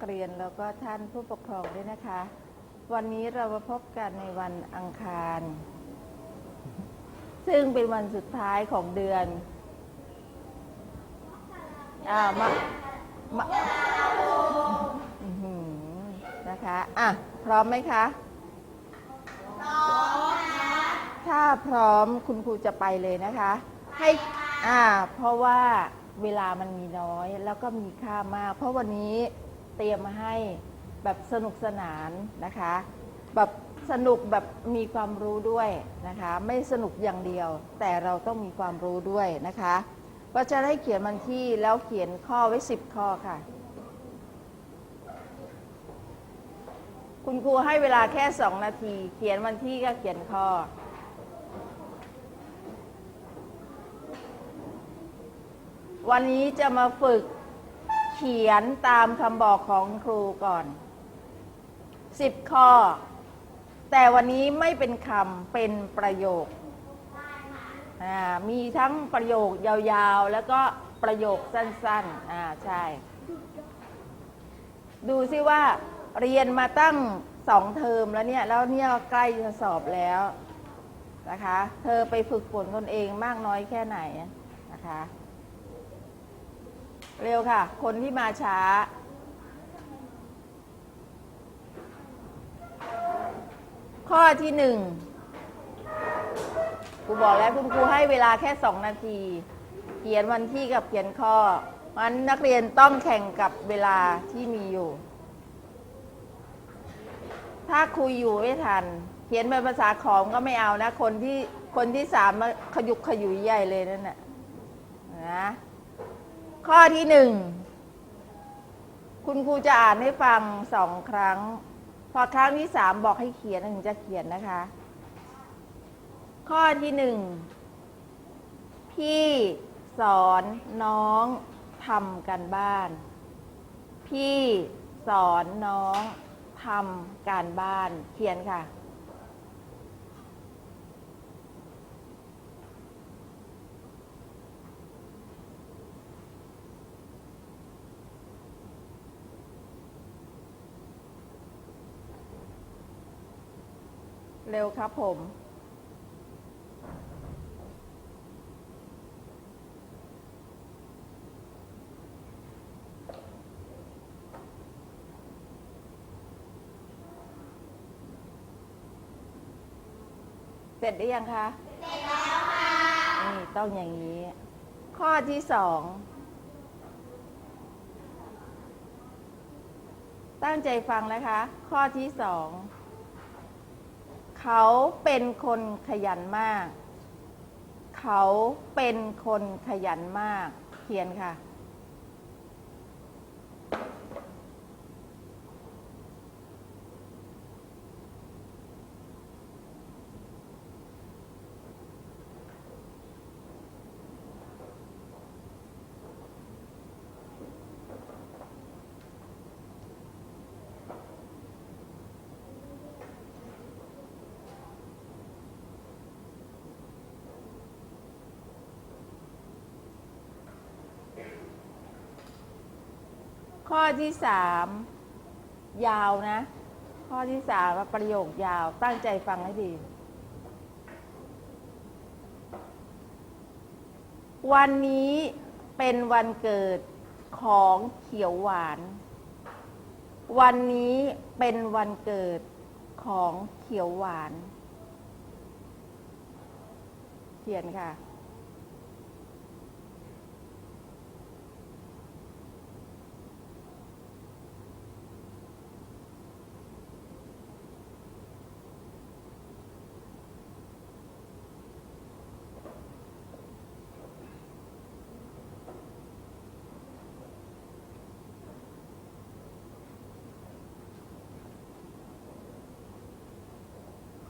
ักเรียนแล้วก็ท่านผู้ปกครองด้วยนะคะ วันนี้เรามาพบกันในวันอังคาร ซึ่งเป็นวันสุดท้ายของเดือนอ่ามามานะคะอะพร้อมไหมคะถ้าพร้อมคุณครูจะไปเลยนะคะ ให้อ่าเพราะว่าเวลามันมีน้อยแล้วก็มีค่ามาก เพราะวันนี้ เตรียมมาให้แบบสนุกสนานนะคะ แบบสนุกแบบมีความรู้ด้วยนะคะ ไม่สนุกอย่างเดียว แต่เราต้องมีความรู้ด้วยนะคะก็จะได้เขียนวันที่แล้วเขียนข้อไว้สิบข้อค่ะ คุณครูให้เวลาแค่สองนาที เขียนวันที่ก็เขียนข้อวันนี้จะมาฝึก ขียนตามคำบอกของครูก่อนสิบข้อ แต่วันนี้ไม่เป็นคำเป็นประโยค มีทั้งประโยคยาวๆ แล้วก็ประโยคสั้นๆ อ่าใช่ ดูซิว่าเรียนมาตั้งสองเทอมแล้วเนี่ย แล้วเนี่ยใกล้จะสอบแล้วนะคะ เธอไปฝึกฝนตนเองมากน้อยแค่ไหนนะคะ เร็วค่ะ คนที่มาช้า ข้อที่หนึ่งครูบอกแล้วคุณครูให้เวลาแค่สองนาที เขียนวันที่กับเขียนข้อมันนักเรียนต้องแข่งกับเวลาที่มีอยู่ ถ้าคุยอยู่ไม่ทัน เขียนเป็นภาษาขอมก็ไม่เอานะ คนที่คนที่สามมาขยุกขยุยใหญ่เลยนั่นน่ะนะ ข้อที่หนึ่ง คุณครูจะอ่านให้ฟังสองครั้ง พอครั้งที่สามบอกให้เขียนถึงจะเขียนนะคะ ข้อที่หนึ่ง พี่สอนน้องทำกันบ้าน พี่สอนน้องทำการบ้านเขียนค่ะ เร็วครับผม เสร็จหรือยังคะ เสร็จแล้วค่ะ นี่ต้องอย่างนี้ ข้อที่สอง ตั้งใจฟังนะคะ ข้อที่สอง เขาเป็นคนขยันมาก เขาเป็นคนขยันมาก เขียนค่ะ ข้อที่สามยาวนะ ข้อที่สามประโยคยาวตั้งใจฟังให้ดี วันนี้เป็นวันเกิดของเขียวหวาน วันนี้เป็นวันเกิดของเขียวหวาน เขียนค่ะ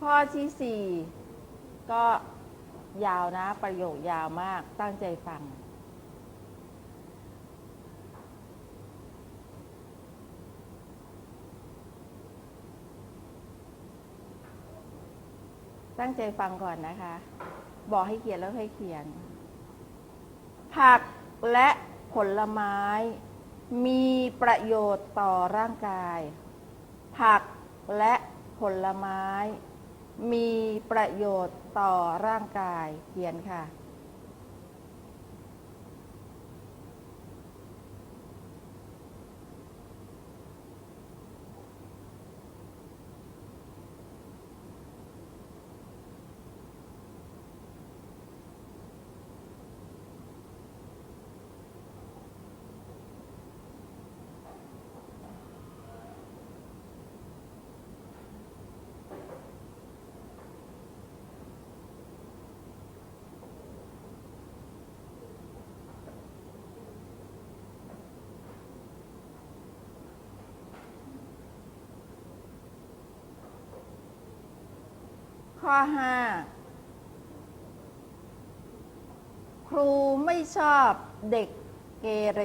ข้อที่สี่ก็ยาวนะ ประโยคยาวมากตั้งใจฟัง ตั้งใจฟังก่อนนะคะ บอกให้เขียนแล้วให้เขียน ผักและผลไม้ มีประโยชน์ต่อร่างกาย ผักและผลไม้ มีประโยชน์ต่อร่างกายเขียนค่ะ ข้อ5ครูไม่ชอบเด็กเกเร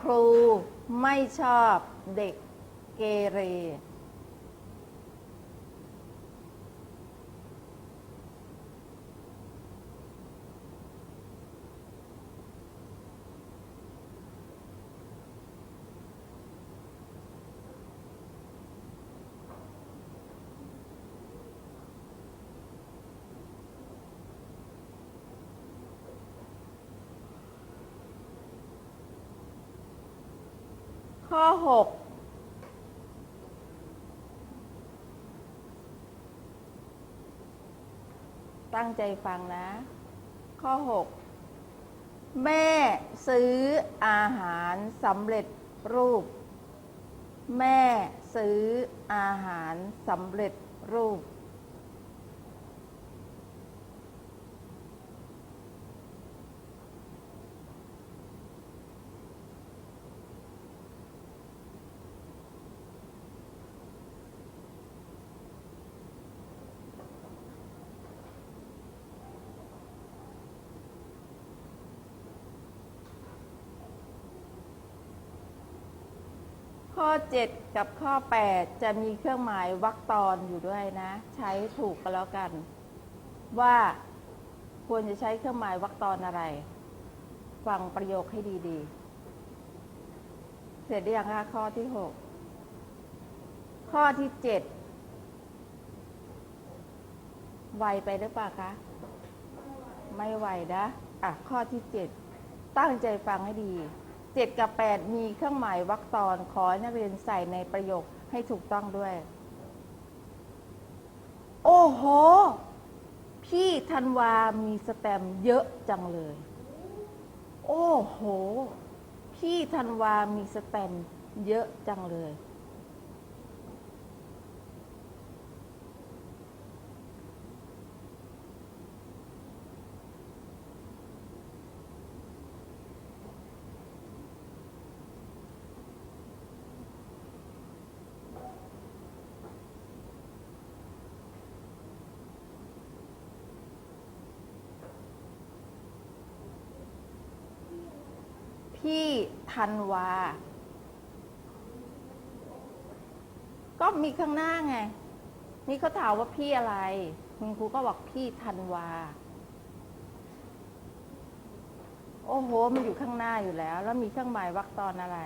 ครูไม่ชอบเด็กเกเร ข้อ 6ตั้งใจฟังนะ ข้อ 6 แม่ซื้ออาหารสำเร็จรูป แม่ซื้ออาหารสำเร็จรูป ข้อ 7 กับข้อ 8 จะมีเครื่องหมายวรรคตอนอยู่ด้วยนะ ใช้ถูกกันแล้วกัน ว่าควรจะใช้เครื่องหมายวรรคตอนอะไร ฟังประโยคให้ดีๆ เสร็จหรือยังคะข้อที่ 6 ข้อที่ 7 ไวไปหรือเปล่าคะ ไม่ไวนะ อะ ข้อที่ 7 ตั้งใจฟังให้ดี 7 กับ 8 มีเครื่องหมายวรรคตอนขอให้นักเรียนใส่ในประโยคให้ถูกต้องด้วย โอ้โห พี่ธันวามีสแตมเยอะจังเลย โอ้โห พี่ธันวามีสแตมเยอะจังเลย พี่ ธันวา ก็มีข้างหน้าไง นี่เขาถามว่าพี่อะไร คุณครูก็บอกพี่ธันวา โอ้โห มันอยู่ข้างหน้าอยู่แล้ว แล้วมีเครื่องหมายวรรคตอนอะไร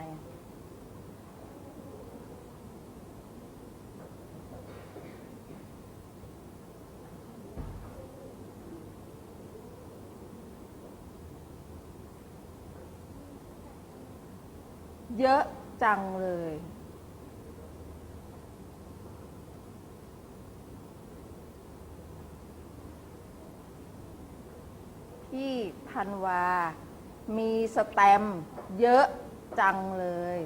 เยอะจังเลย พี่ธันวา มีสแตมเยอะจังเลย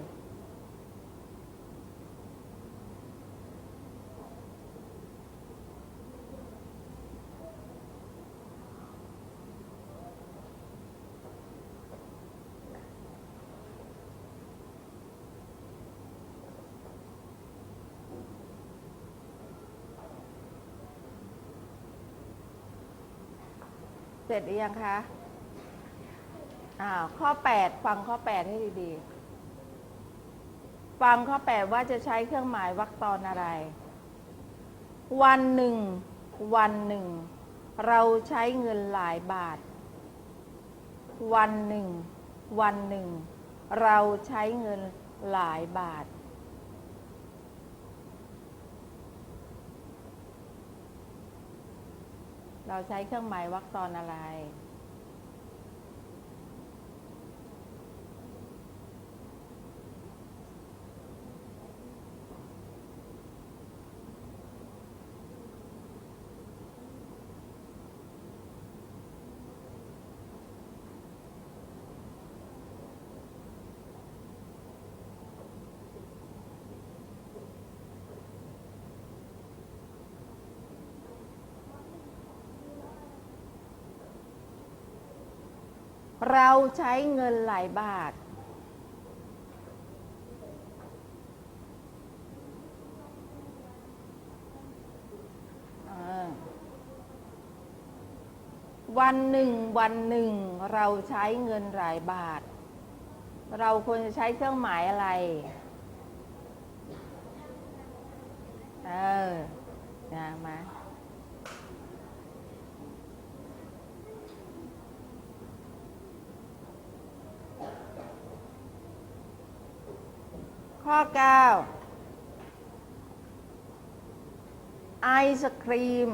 เสร็จหรือยังคะอ่าข้อ 8 ฟังข้อ 8 ให้ดีๆ ฟังข้อ 8 ว่าจะใช้เครื่องหมายวรรคตอนอะไร วันหนึ่ง วันหนึ่ง เราใช้เงินหลายบาท วันหนึ่ง วันหนึ่ง เราใช้เงินหลายบาท เราใช้เครื่องหมายวรรคตอนอะไร เราใช้เงินหลายบาท วันหนึ่งวันหนึ่ง เราใช้เงินหลายบาท เราควรจะใช้เครื่องหมายอะไร เออนะมา ข้อ 9 ไอศครีม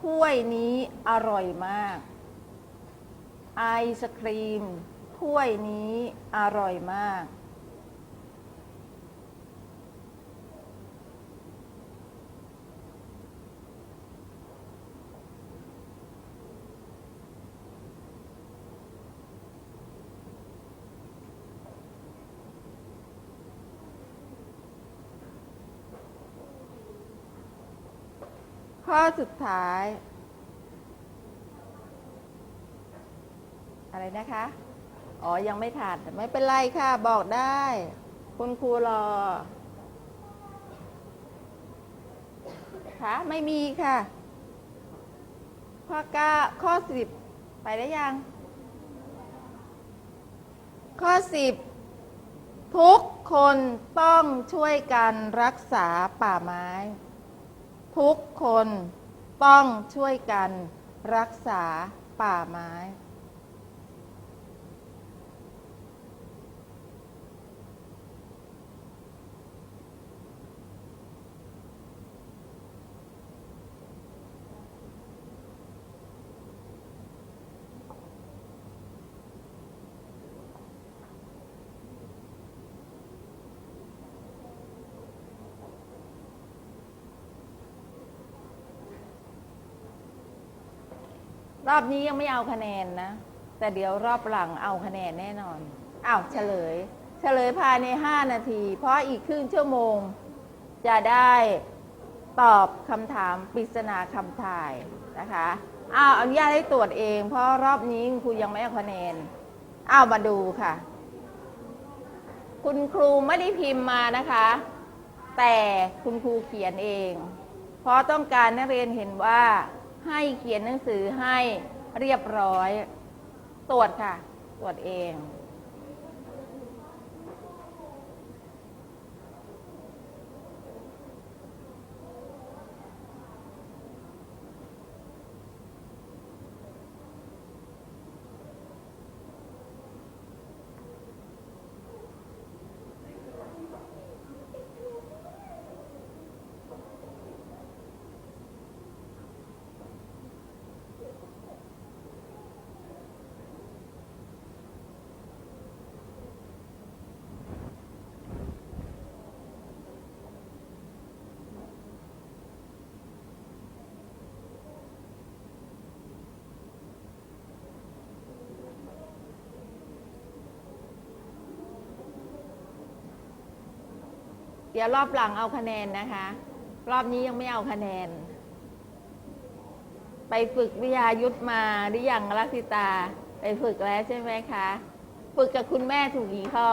ถ้วยนี้อร่อยมาก ไอศครีมถ้วยนี้อร่อยมาก ข้อสุดท้าย อะไรนะคะ อ๋อ ยังไม่ถัด ไม่เป็นไรค่ะ บอกได้ คุณครูรอ คะไม่มีค่ะ ข้อเก้าข้อสิบไปได้ยัง ข้อสิบทุกคนต้องช่วยกันรักษาป่าไม้ ทุกคนต้องช่วยกันรักษาป่าไม้ รอบนี้ยังไม่เอาคะแนนนะ แต่เดี๋ยวรอบหลังเอาคะแนนแน่นอนอ้าวเฉลย เฉลยภายใน 5 นาที เพราะอีกครึ่งชั่วโมง จะได้ตอบคำถามปริศนาคำถ่ายนะคะอ้าวอนุญาตให้ตรวจเอง เพราะรอบนี้ครูยังไม่เอาคะแนนอ้าวมาดูค่ะ คุณครูไม่ได้พิมพ์มานะคะ แต่คุณครูเขียนเอง เพราะต้องการนักเรียนเห็นว่า ให้เขียนหนังสือให้เรียบร้อย ตรวจค่ะ ตรวจเอง เดี๋ยวรอบหลังเอาคะแนนนะคะ รอบนี้ยังไม่เอาคะแนน ไปฝึกวิทยายุทธมาหรือยังลักษิตา ไปฝึกแล้วใช่ไหมคะ ฝึกกับคุณแม่ถูกกี่ข้อ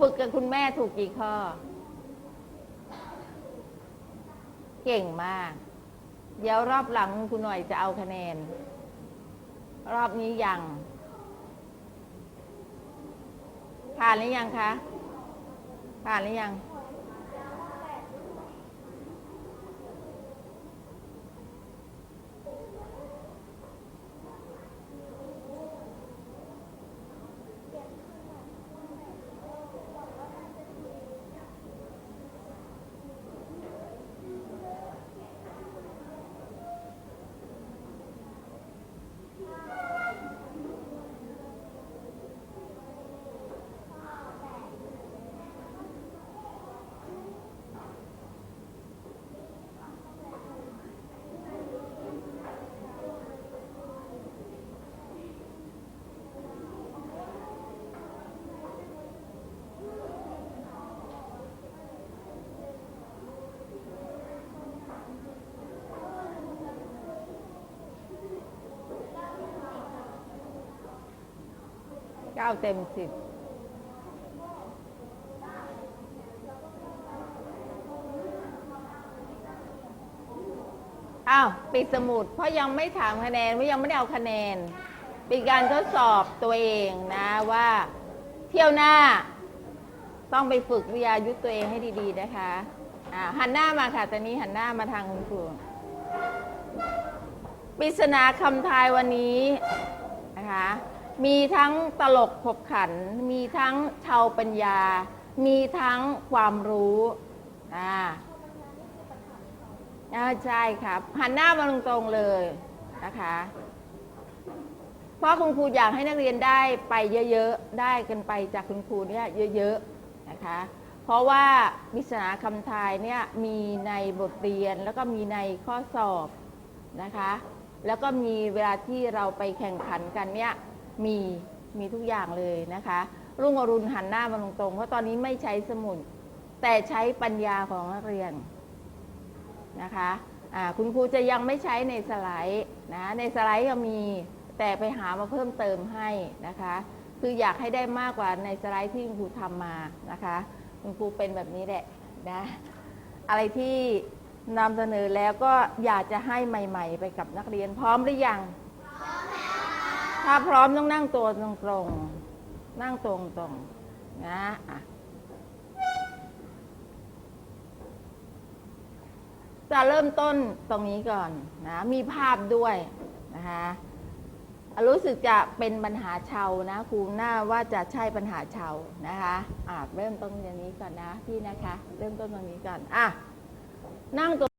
ฝึกกับคุณแม่ถูกกี่ข้อ เก่งมาก เดี๋ยวรอบหลังคุณหน่อยจะเอาคะแนน รอบนี้ยังผ่านหรือยังคะ ผ่านหรือยัง ก้าเต็มสิบอ้าวปิดสมุด เพราะยังไม่ถามคะแนนว่ายังไม่ได้เอาคะแนนเป็นการทดสอบตัวเองนะว่า เที่ยวหน้า ต้องไปฝึกวิทยายุทธตัวเองให้ดี ๆ นะคะอ่าหันหน้ามาค่ะตอนนี้หันหน้ามาทางคุณครูปริศนาคำทายวันนี้นะคะ มีทั้งตลกขบขัน มีทั้งชาวปัญญา มีทั้งความรู้อ่าอ่าใช่ครับหันหน้ามาตรงๆเลยนะคะเพราะคุณครูอยากให้นักเรียนได้ไปเยอะๆ ได้กันไปจากคุณครูเนี่ยเยอะๆนะคะ เพราะว่าวิศนาคำทายเนี่ยมีในบทเรียนแล้วก็มีในข้อสอบนะคะ แล้วก็มีเวลาที่เราไปแข่งขันกันเนี่ย มีมีทุกอย่างเลยนะคะ รุ่งอรุณหันหน้ามาตรงๆเพราะตอนนี้ไม่ใช้สมุดแต่ใช้ปัญญาของนักเรียนนะคะคุณครูจะยังไม่ใช้ในสไลด์นะในสไลด์ก็มีแต่ไปหามาเพิ่มเติมให้นะคะ คืออยากให้ได้มากกว่าในสไลด์ที่คุณครูทำมานะคะ คุณครูเป็นแบบนี้แหละนะอะไรที่นำเสนอแล้วก็อยากจะให้ใหม่ ๆ ไปกับนักเรียนพร้อมหรือยัง ถ้าพร้อมต้องนั่งตัวตรงๆ นั่งตรงๆ นะอะจะเริ่มต้นตรงนี้ก่อนนะ มีภาพด้วยนะคะรู้สึกจะเป็นปัญหาชาวนะครูหน้าว่าจะใช่ปัญหาชาวนะคะอะเริ่มต้นอย่างนี้ก่อนนะพี่นะคะ เริ่มต้นตรงนี้ก่อนอะนั่งตรง